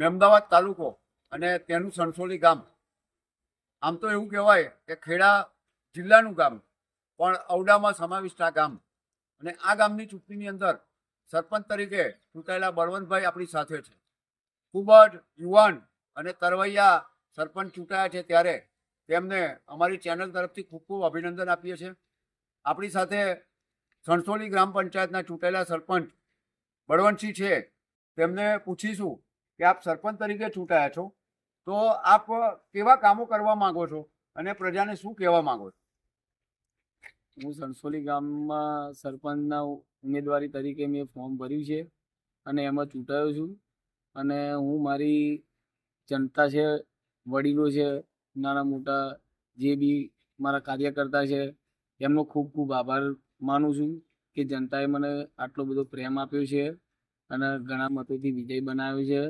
મહેમદાવાદ તાલુકો અને તેનું સણસોલી ગામ. આમ તો એવું કહેવાય કે ખેડા જિલ્લાનું ગામ, પણ ઔડામાં સમાવિષ્ટ આ ગામ. અને આ ગામની ચૂંટણીની અંદર સરપંચ તરીકે ચૂંટાયેલા બળવંતભાઈ આપણી સાથે છે. ખૂબ જ યુવાન અને તરવૈયા સરપંચ ચૂંટાયા છે ત્યારે તેમને અમારી ચેનલ તરફથી ખૂબ ખૂબ અભિનંદન આપીએ છીએ. આપણી સાથે સણસોલી ગ્રામ પંચાયતના ચૂંટાયેલા સરપંચ બળવંતસિંહ છે. તેમને પૂછીશું કે આપ સરપંચ તરીકે ચૂંટાયા છો, તો આપ કેવા કામો કરવા માંગો છો અને પ્રજાને શું કહેવા માંગો છો? હું સણસોલી ગામમાં સરપંચના ઉમેદવારી તરીકે મેં ફોર્મ ભર્યું છે અને એમાં ચૂંટાયો છું અને હું મારી જનતા છે, વડીલો છે, નાના મોટા જે બી મારા કાર્યકર્તા છે, એમનો ખૂબ ખૂબ આભાર માનું છું કે જનતાએ મને આટલો બધો પ્રેમ આપ્યો છે અને ઘણા મતોથી વિજય બનાવ્યો છે.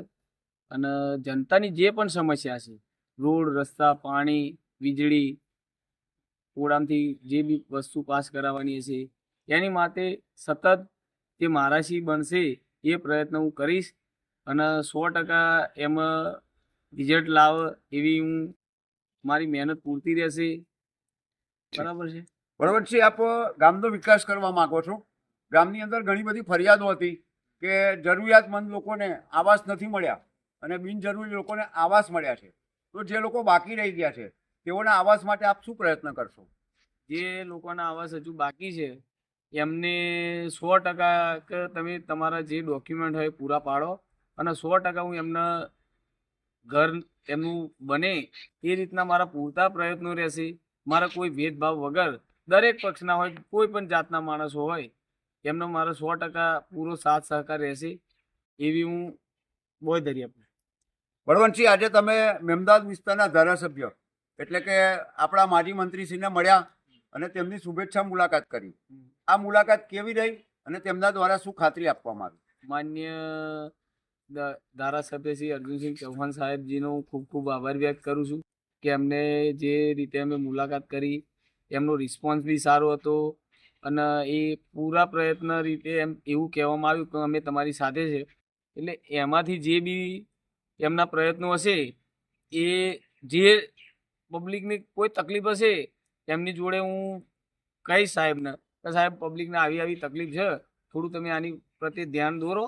અને જનતાની જે પણ સમસ્યા છે રોડ રસ્તા પાણી વીજળી ઓડામથી જે બી વસ્તુ પાસ કરાવવાની હશે એની માટે સતત જે મારાશી બનશે એ પ્રયત્ન હું કરીશ અને સો ટકા એમાં રિઝલ્ટ લાવ એવી હું મારી મહેનત પૂરતી રહેશે. બરાબર છે? બળવંતસિંહ આપ ગામનો વિકાસ કરવા માંગો છો. ગામની અંદર ઘણી બધી ફરિયાદો હતી કે જરૂરિયાતમંદ લોકોને આવાસ નથી મળ્યા. અને બિનજરૂરી લોકોને આવાસ મળ્યા છે. તો જે લોકો બાકી રહી ગયા છે, તેઓના આવાસ માટે આપ શું પ્રયત્ન કરશો? જે લોકોના આવાસ હજુ બાકી છે, એમને સો ટકા કે તમે તમારા જે ડોક્યુમેન્ટ હોય પૂરા પાડો અને સો ટકા હું એમને ઘર એમનું બને એ રીતના મારા પૂરતા પ્રયત્નો રહેશે. મારા કોઈ ભેદભાવ વગર દરેક પક્ષના હોય, કોઈ પણ જાતના માણસો હોય, એમનો મારો સો ટકા પૂરો સાથ સહકાર રહેશે એવી હું બોય ધરી આપું બળવંતસિંહ, આજે તમે મેમદાદ વિસ્તારના ધારાસભ્ય એટલે કે આપણા માજી મંત્રીશ્રીને મળ્યા અને તેમની શુભેચ્છા મુલાકાત કરી. આ મુલાકાત કેવી રહી અને તેમના દ્વારા શું ખાતરી આપવામાં આવી? માન્ય ધારાસભ્ય શ્રી અર્જુનસિંહ ચૌહાણ સાહેબજીનો ખૂબ ખૂબ આભાર વ્યક્ત કરું છું કે એમને જે રીતે અમે મુલાકાત કરી, એમનો રિસ્પોન્સ બી સારો હતો અને એ પૂરા પ્રયત્ન રીતે એમ એવું કહેવામાં આવ્યું કે અમે તમારી સાથે છે. એટલે એમાંથી જે બી એમના પ્રયત્નો હશે, એ જે પબ્લિકની કોઈ તકલીફ હશે એમની જોડે હું કહીશ સાહેબને કે સાહેબ પબ્લિકને આવી આવી તકલીફ છે, થોડું તમે આની પ્રત્યે ધ્યાન દોરો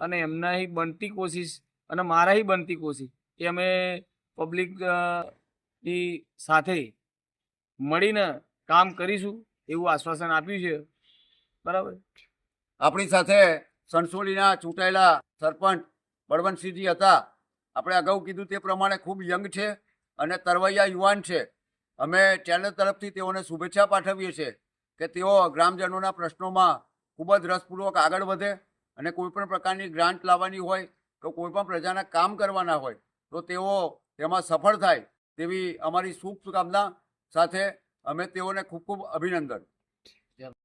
અને એમનાही બનતી કોશિશ અને મારાही બનતી કોશિશ એ અમે પબ્લિકની સાથે મળીને કામ કરીશું એવું આશ્વાસન આપ્યું છે. બરાબર? આપણી સાથે સણસોલીના ચૂંટાયેલા સરપંચ બળવંતસિંહજી હતા. આપણે અગાઉ કીધું તે પ્રમાણે ખૂબ યંગ છે અને તરવૈયા યુવાન છે. અમે ચેનલ તરફથી તેઓને શુભેચ્છા પાઠવીએ છીએ કે તેઓ ગ્રામજનોના પ્રશ્નોમાં ખૂબ જ રસપૂર્વક આગળ વધે અને કોઈપણ પ્રકારની ગ્રાન્ટ લાવવાની હોય કે કોઈ પણ પ્રજાના કામ કરવાના હોય તો તેઓ તેમાં સફળ થાય તેવી અમારી શુભકામના સાથે અમે તેઓને ખૂબ ખૂબ અભિનંદન.